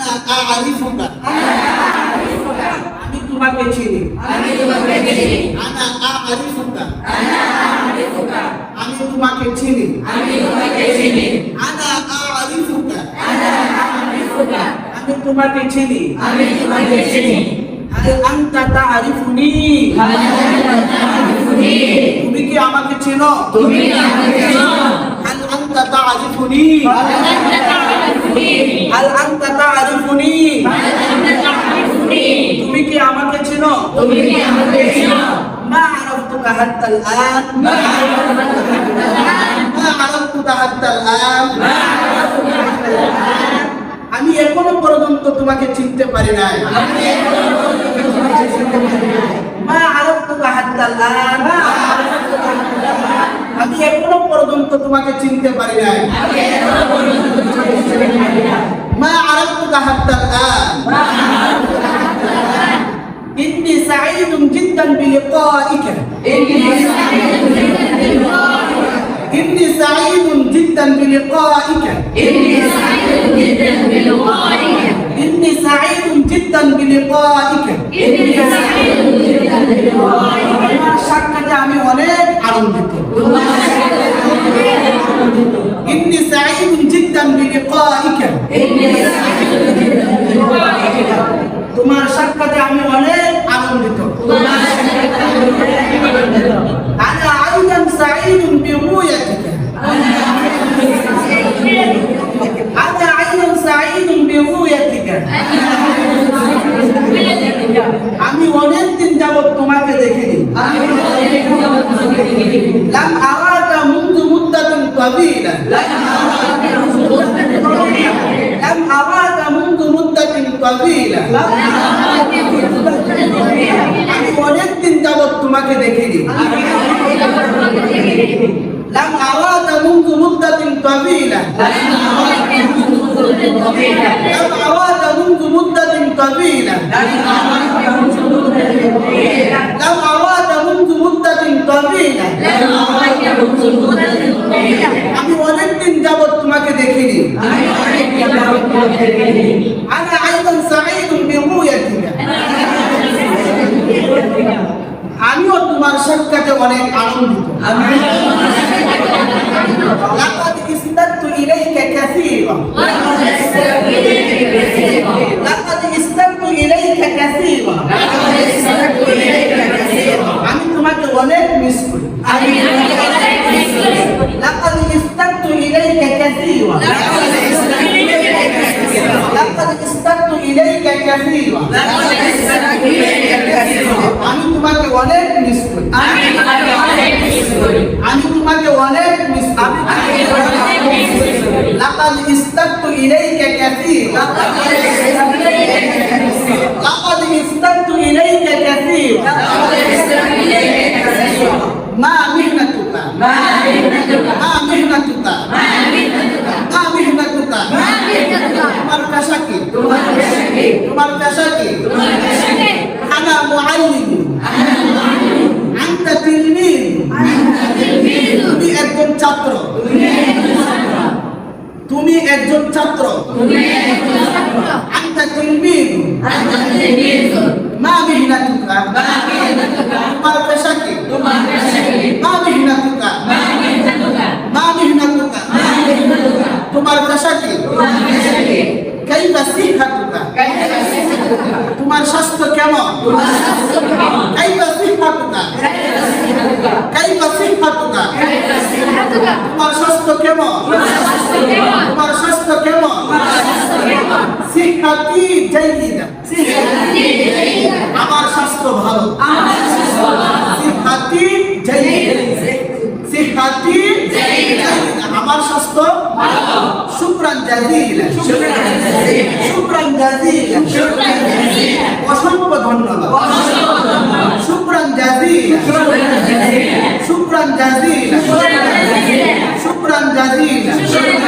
আনা আরিফুকা আমি তোমাকে চিনি। আমি তোমাকে চিনি। আনা আরিফুকা আমি তোমাকে চিনি। আমি তোমাকে চিনি। আনা আরিফুকা আরিফুকা আমি তোমাকে চিনি। আমি তোমাকে চিনি। আরে আনতা তারিফুনি। তুমি কি আমাকে চেনো? তুমি আমাকে চেনো? আনতা তারিফুনি আরিফুনি হাল আনতা তারিফুনি আরিফুনি তুমি কি আমাকে চেনো তুমি কি আমাকে চেনো ما عرفتك حتى الآن মা ما عرفتك حتى الآن মা আমি এখনো পর্যন্ত তোমাকে চিনতে পারি নাই আমি এখনো তোমাকে চিনতে পারি না মা আরবতুকা হাত্তাল আন আমি এখনো পর্যন্ত তোমাকে চিনতে পারি নাই আমি এখনো পর্যন্ত তোমাকে চিনতে পারি না মা আরবতুকা হাত্তাল আন إني سعيد جدا بلقائك إني سعيد جدا بلقائك إني سعيد جدا بلقائك إني سعيد جدا بلقائك إني سعيد جدا بلقائك إني سعيد جدا بلقائك তোমার সাক্ষাতে আমি অনেক আনন্দিত তাবিলা লাম আরাকা মুনযু মুদ্দাতিন তাবিলা আমি অনেক দিন তোমাকে দেখিনি লাম আরাকা মুনযু মুদ্দাতিন তাবিলা লাম আরাকা মুনযু মুদ্দাতিন তাবিলা লাম আরাকা মুনযু মুদ্দাতিন তাবিলা আমি অনেক দিন যাবত তোমাকে দেখিনি أنا أيضا سعيد برؤيتك আমিও তোমার সাক্ষাতে অনেক আনন্দিত লাকাদ ইসতাদতু ইলাইকা কাসীরা ইসতাদতু ইলাইকা কাসীরা আমি তোমাকে অনেক মিস করি আমি তোমাকে অনেক মিস করি লাকাদ ইসতাদতু ইলাইকা কাসীরা লাকাদ ইসতাদতু ইলাইকা কাসীরা মা মিহনাতুকা মা মিহনাতুকা মা মিহনাতুকা তোমার পেশা কি তোমার পেশা কি আনা মুআল্লিম আনতা তিলমিজ তুমি একজন ছাত্র তুমি একজন ছাত্র আনতা তিলমিজ মা মিহনাতুকা তোমার পেশা কি মা মিহনাতুকা মা মিহনাতুকা তোমার পেশা কি কাইফা সিহাতুকা তোমার স্বাস্থ্য কেমন? কাইফা সিহাতুকা কাইফা সিহাতুকা তোমার স্বাস্থ্য কেমন? তোমার স্বাস্থ্য কেমন? সিহাতি জাইদা আমার স্বাস্থ্য ভালো। সিহাতি জাইদা আমার স্বাস্থ্য জাজিলা। শুক্রান অসংখ্য Jazeera. Supran Jazeera.